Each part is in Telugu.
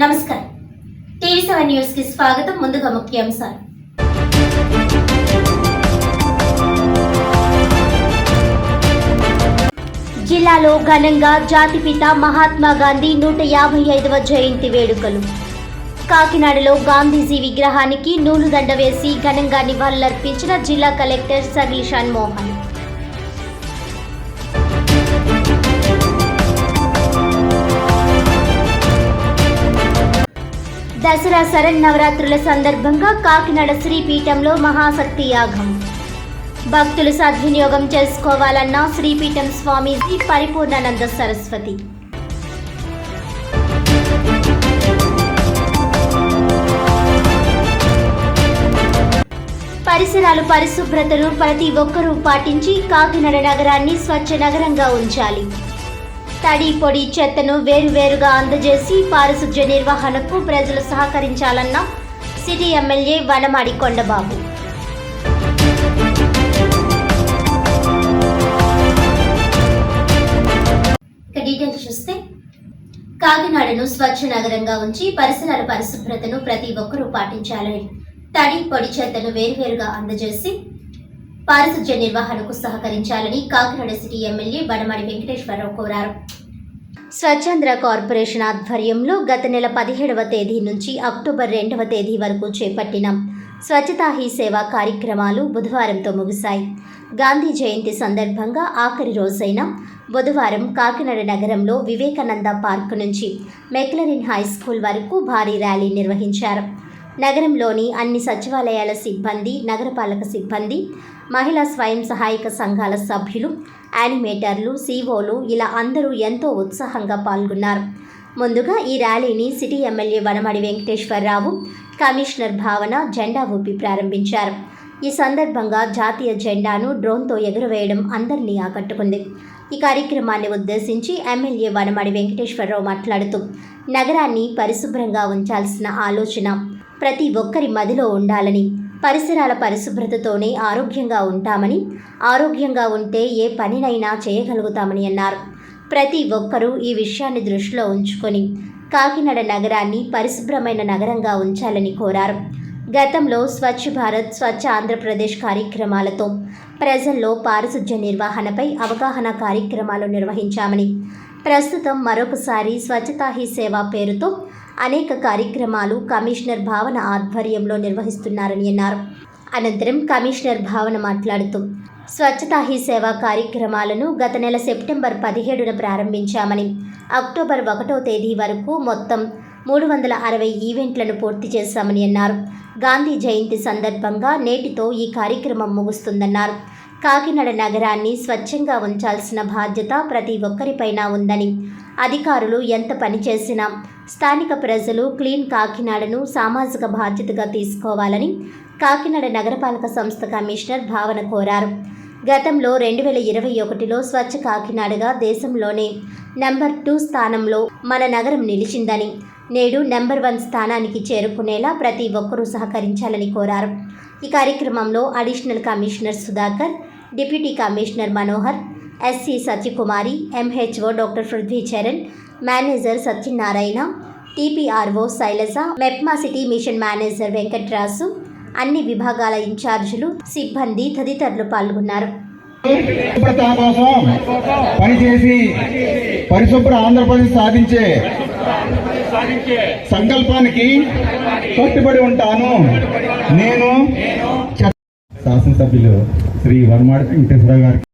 నమస్కారం. టీవీ సెవెన్ న్యూస్కి స్వాగతం. ముందుగా ముఖ్యాంశాలు. జిల్లాలో ఘనంగా జాతిపిత మహాత్మా గాంధీ నూట యాభై ఐదవ జయంతి వేడుకలు. కాకినాడలో గాంధీజీ విగ్రహానికి నూలుదండ వేసి ఘనంగా నివాళులర్పించిన జిల్లా కలెక్టర్ సర్లిషాన్ మోహన్. దసరా శరన్నవరాత్రుల సందర్భంగా కాకినాడ శ్రీపీఠంలో మహాశక్తి యాగం. భక్తులు సద్వినియోగం చేసుకోవాలన్న శ్రీపీఠం స్వామీజీ పరిపూర్ణానంద సరస్వతి. పరిసరాలు పరిశుభ్రతను ప్రతి ఒక్కరూ పాటించి కాకినాడ నగరాన్ని స్వచ్ఛ నగరంగా ఉంచాలి. తడి పొడి చెత్తను వేరువేరుగా అందజేసి పారిశుధ్య నిర్వహణకు ప్రజలు సహకరించాలన్న city MLA Vanamadi Kondababu. Details చూస్తే కాకినాడను స్వచ్ఛ నగరంగా ఉంచి పరిసరాల పరిశుభ్రతను ప్రతి ఒక్కరూ పాటించాలని తడి పొడి చెత్తను వేరువేరుగా అందజేసి పారిశుధ్య నిర్వహణకు సహకరించాలని కాకినాడ సిటీ ఎమ్మెల్యే వనమాడి వెంకటేశ్వరరావు కోరారు. స్వచ్ఛంద్ర కార్పొరేషన్ ఆధ్వర్యంలో గత నెల పదిహేడవ తేదీ నుంచి అక్టోబర్ రెండవ తేదీ వరకు చేపట్టిన స్వచ్ఛతా హీ సేవా కార్యక్రమాలు బుధవారంతో ముగిశాయి. గాంధీ జయంతి సందర్భంగా ఆఖరి రోజైన బుధవారం కాకినాడ నగరంలో వివేకానంద పార్క్ నుంచి మెక్లరిన్ హై స్కూల్ వరకు భారీ ర్యాలీ నిర్వహించారు. నగరంలోని అన్ని సచివాలయాల సిబ్బంది నగరపాలక సిబ్బంది మహిళా స్వయం సహాయక సంఘాల సభ్యులు యానిమేటర్లు సీఓలు ఇలా అందరూ ఎంతో ఉత్సాహంగా పాల్గొన్నారు. ముందుగా ఈ ర్యాలీని city MLA Vanamadi Venkateswara Rao commissioner Bhavana జెండా ఊపి ప్రారంభించారు. ఈ సందర్భంగా జాతీయ జెండాను డ్రోన్తో ఎగురవేయడం అందరినీ ఆకట్టుకుంది. ఈ కార్యక్రమాన్ని ఉద్దేశించి ఎమ్మెల్యే వనమడి వెంకటేశ్వరరావు మాట్లాడుతూ నగరాన్ని పరిశుభ్రంగా ఉంచాల్సిన ఆలోచన ప్రతి ఒక్కరి మదిలో ఉండాలని పరిసరాల పరిశుభ్రతతోనే ఆరోగ్యంగా ఉంటామని ఆరోగ్యంగా ఉంటే ఏ పనినైనా చేయగలుగుతామని అన్నారు. ప్రతి ఒక్కరూ ఈ విషయాన్ని దృష్టిలో ఉంచుకొని కాకినాడ నగరాన్ని పరిశుభ్రమైన నగరంగా ఉంచాలని కోరారు. గతంలో స్వచ్ఛ భారత్ స్వచ్ఛ ఆంధ్రప్రదేశ్ కార్యక్రమాలతో ప్రజల్లో పారిశుధ్య నిర్వహణపై అవగాహన కార్యక్రమాలు నిర్వహించామని ప్రస్తుతం మరొకసారి స్వచ్ఛతా హీ సేవ పేరుతో అనేక కార్యక్రమాలు కమిషనర్ భావన ఆధ్వర్యంలో నిర్వహిస్తున్నారని అన్నారు. అనంతరం కమిషనర్ భావన మాట్లాడుతూ స్వచ్ఛతా హీ సేవ కార్యక్రమాలను గత నెల సెప్టెంబర్ పదిహేడున ప్రారంభించామని అక్టోబర్ ఒకటో తేదీ వరకు మొత్తం మూడు వందల అరవై ఈవెంట్లను పూర్తి చేశామని అన్నారు. గాంధీ జయంతి సందర్భంగా నేటితో ఈ కార్యక్రమం ముగుస్తుందన్నారు. కాకినాడ నగరాన్ని స్వచ్ఛంగా ఉంచాల్సిన బాధ్యత ప్రతి ఒక్కరిపైన ఉందని అధికారులు ఎంత పని చేసినా స్థానిక ప్రజలు క్లీన్ కాకినాడను సామాజిక బాధ్యతగా తీసుకోవాలని కాకినాడ నగరపాలక సంస్థ కమిషనర్ భావన కోరారు. గతంలో రెండు వేల ఇరవై ఒకటిలో స్వచ్ఛ కాకినాడగా దేశంలోనే నెంబర్ టూ స్థానంలో మన నగరం నిలిచిందని నేడు నెంబర్ వన్ స్థానానికి చేరుకునేలా ప్రతి ఒక్కరూ సహకరించాలని కోరారు. ఈ కార్యక్రమంలో additional commissioner Sudhakar deputy commissioner Manohar SC Satyakumari MHO doctor Prithvi Charan manager Satyanarayana TPRO Sailaja MEPMA city mission manager Venkatrasu అన్ని విభాగాల ఇన్ఛార్జీలు సిబ్బంది తదితరులు పాల్గొన్నారు. పనిచేసి పరిశుభ్ర ఆంధ్రప్రదేశ్ సాధించే సంకల్పానికి కట్టుబడి ఉంటాను. నేను శాసనసభ్యులు శ్రీ వర్మాడి వెంకటేశ్వర గారికి.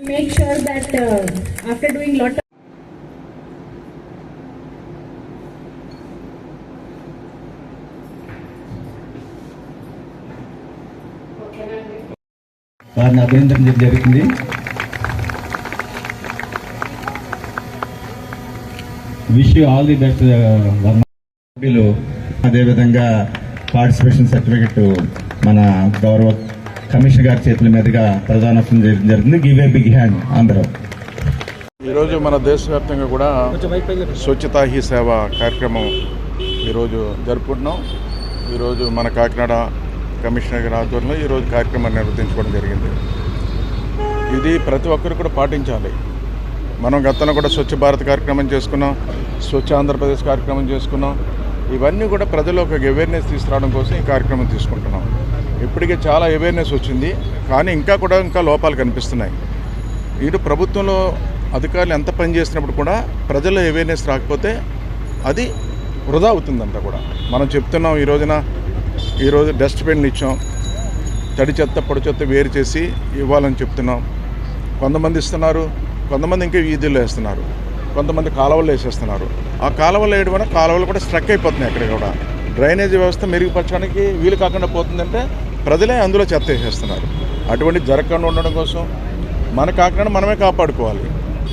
Make sure that uh, after doing lot of వారిని అభినందించడం జరుగుతుంది. Wish you all the best సభ్యులు అదేవిధంగా పార్టిసిపేషన్ సర్టిఫికెట్ మన గౌరవ కమిషనర్ గారి చేతుల మీదుగా ప్రధానోత్సవం చేయడం జరిగింది. గివ్ ఏ బిగ్ హ్యాండ్ అందరూ. ఈరోజు మన దేశవ్యాప్తంగా కూడా స్వచ్ఛతా హీ సేవ కార్యక్రమం ఈరోజు జరుపుకుంటున్నాం. ఈరోజు మన కాకినాడ కమిషనర్ గారి ఆధ్వర్యంలో ఈరోజు కార్యక్రమాన్ని నిర్వర్తించుకోవడం జరిగింది. ఇది ప్రతి ఒక్కరు కూడా పాటించాలి. మనం గతంలో కూడా స్వచ్ఛ భారత్ కార్యక్రమం చేసుకున్నాం స్వచ్ఛ ఆంధ్రప్రదేశ్ కార్యక్రమం చేసుకున్నాం. ఇవన్నీ కూడా ప్రజలు ఒక అవేర్నెస్ తీసుకురావడం కోసం ఈ కార్యక్రమం తీసుకుంటున్నాం. ఇప్పటికే చాలా అవేర్నెస్ వచ్చింది కానీ ఇంకా కూడా ఇంకా లోపాలు కనిపిస్తున్నాయి. ఇటు ప్రభుత్వంలో అధికారులు ఎంత పని చేసినప్పుడు కూడా ప్రజల అవేర్నెస్ రాకపోతే అది వృధా అవుతుందంట కూడా. మనం చెప్తున్నాం ఈ రోజున ఈరోజు డస్ట్బిన్లు ఇచ్చాం తడి చెత్త పొడి చెత్త వేరు చేసి ఇవ్వాలని చెప్తున్నాం. కొంతమంది ఇస్తున్నారు కొంతమంది ఇంకా వీధుల్లో వేస్తున్నారు. కొంతమంది కాలువలు వేసేస్తున్నారు. ఆ కాలువలు వేయడం వల్ల కాలువలు కూడా స్ట్రక్ అయిపోతున్నాయి అక్కడ కూడా. డ్రైనేజ్ వ్యవస్థ మెరుగుపరచడానికి వీలు కాకుండా పోతుందంటే ప్రజలే అందులో చెత్త వేసేస్తున్నారు అటువంటి జరగకుండా ఉండడం కోసం మన కాకుండా మనమే కాపాడుకోవాలి.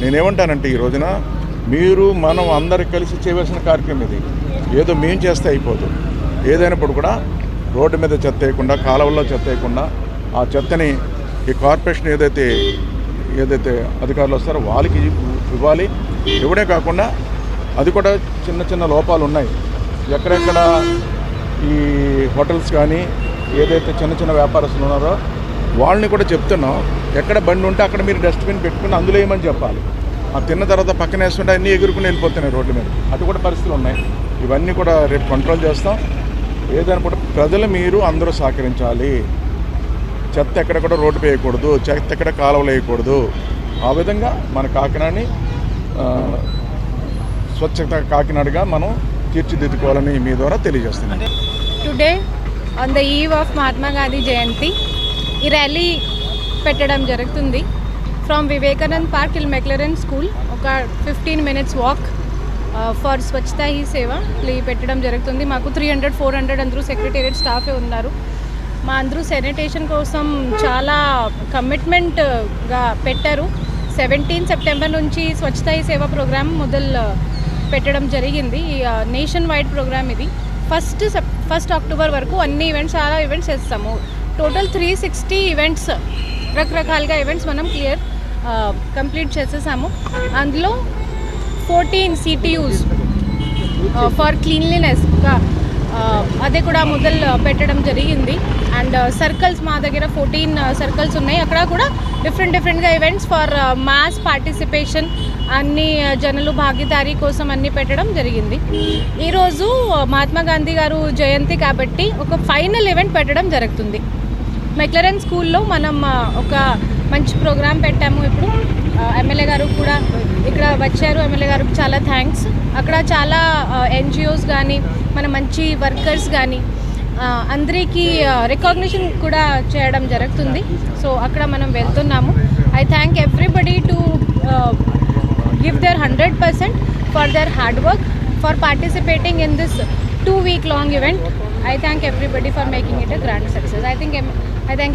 నేనేమంటానంటే ఈ రోజున మీరు మనం అందరు కలిసి చేయవలసిన కార్యక్రమం ఇది. ఏదో మేము చేస్తే అయిపోదు. ఏదైనప్పుడు కూడా రోడ్డు మీద చెత్త వేయకుండా కాలువల్లో చెత్త వేయకుండా ఆ చెత్తని ఈ కార్పొరేషన్ ఏదైతే ఏదైతే అధికారులు వస్తారో వాళ్ళకి ఇవ్వాలి. ఇవ్వడే కాకుండా అది కూడా చిన్న చిన్న లోపాలు ఉన్నాయి. ఎక్కడెక్కడ ఈ హోటల్స్ కానీ ఏదైతే చిన్న చిన్న వ్యాపారస్తులు ఉన్నారో వాళ్ళని కూడా చెప్తున్నాం. ఎక్కడ బండి ఉంటే అక్కడ మీరు డస్ట్బిన్ పెట్టుకుని అందులో వేయమని చెప్పాలి? ఆ తిన్న తర్వాత పక్కన వేస్తుంటే అన్నీ ఎగురుకుని వెళ్ళిపోతున్నాయి రోడ్ల మీద. అటు కూడా పరిస్థితులు ఉన్నాయి. ఇవన్నీ కూడా రేపు కంట్రోల్ చేస్తాం. ఏదైనా కూడా ప్రజలు మీరు అందరూ సహకరించాలి. చెత్త ఎక్కడ కూడా రోడ్డు వేయకూడదు చెత్త ఎక్కడ కాలువలు వేయకూడదు. ఆ విధంగా మన కాకినాడని స్వచ్ఛత కాకినాడగా మనం తీర్చిదిద్దుకోవాలని మీ ద్వారా తెలియజేస్తున్నాం. Today on the eve of Mahatma Gandhi Jayanti ఈ ర్యాలీ పెట్టడం జరుగుతుంది. From Vivekanand park till McLaurin school ఒక fifteen minutes walk for Swachhata ఈ సేవ ప్లే పెట్టడం జరుగుతుంది. మాకు త్రీ హండ్రెడ్ ఫోర్ హండ్రెడ్ అందరూ సెక్రటేరియట్ స్టాఫే ఉన్నారు. మా అందరూ శానిటేషన్ కోసం చాలా కమిట్మెంట్గా uh, పెట్టారు. సెవెంటీన్ సెప్టెంబర్ నుంచి స్వచ్ఛతాయి సేవ ప్రోగ్రామ్ మొదలు uh, పెట్టడం జరిగింది. నేషన్ వైడ్ ప్రోగ్రామ్ ఇది. ఫస్ట్ సెప్ ఫస్ట్ అక్టోబర్ వరకు అన్ని ఈవెంట్స్ చాలా ఈవెంట్స్ చేస్తాము. టోటల్ త్రీ సిక్స్టీ ఈవెంట్స్ రకరకాలుగా ఈవెంట్స్ మనం క్లియర్ కంప్లీట్ uh, చేసేసాము. అందులో ఫోర్టీన్ సిటీయూస్ ఫర్ క్లీన్లీనెస్ అదే కూడా మొదలు పెట్టడం జరిగింది. అండ్ uh, సర్కిల్స్ మా దగ్గర ఫోర్టీన్ సర్కిల్స్ uh, ఉన్నాయి. అక్కడ కూడా డిఫరెంట్ డిఫరెంట్గా ఈవెంట్స్ ఫర్ మాస్ పార్టిసిపేషన్ అన్ని జనలు జనులు భాగీదారీ కోసం అన్ని పెట్టడం జరిగింది. ఈరోజు మహాత్మా గాంధీ గారు జయంతి కాబట్టి ఒక ఫైనల్ ఈవెంట్ పెట్టడం జరుగుతుంది. మెక్లరన్ స్కూల్లో మనం ఒక మంచి ప్రోగ్రాం పెట్టాము ఇప్పుడు. ఎమ్మెల్యే గారు కూడా ఇక్కడ వచ్చారు. ఎమ్మెల్యే గారికి చాలా థ్యాంక్స్. అక్కడ చాలా ఎన్జిఓస్ కానీ మన మంచి వర్కర్స్ కానీ అందరికీ రికగ్నిషన్ కూడా చేయడం జరుగుతుంది. సో అక్కడ మనం వెళ్తున్నాము. I thank everybody to give their hundred percent for their hard work for participating in this two week long event. I thank everybody for making it a grand success. I think I think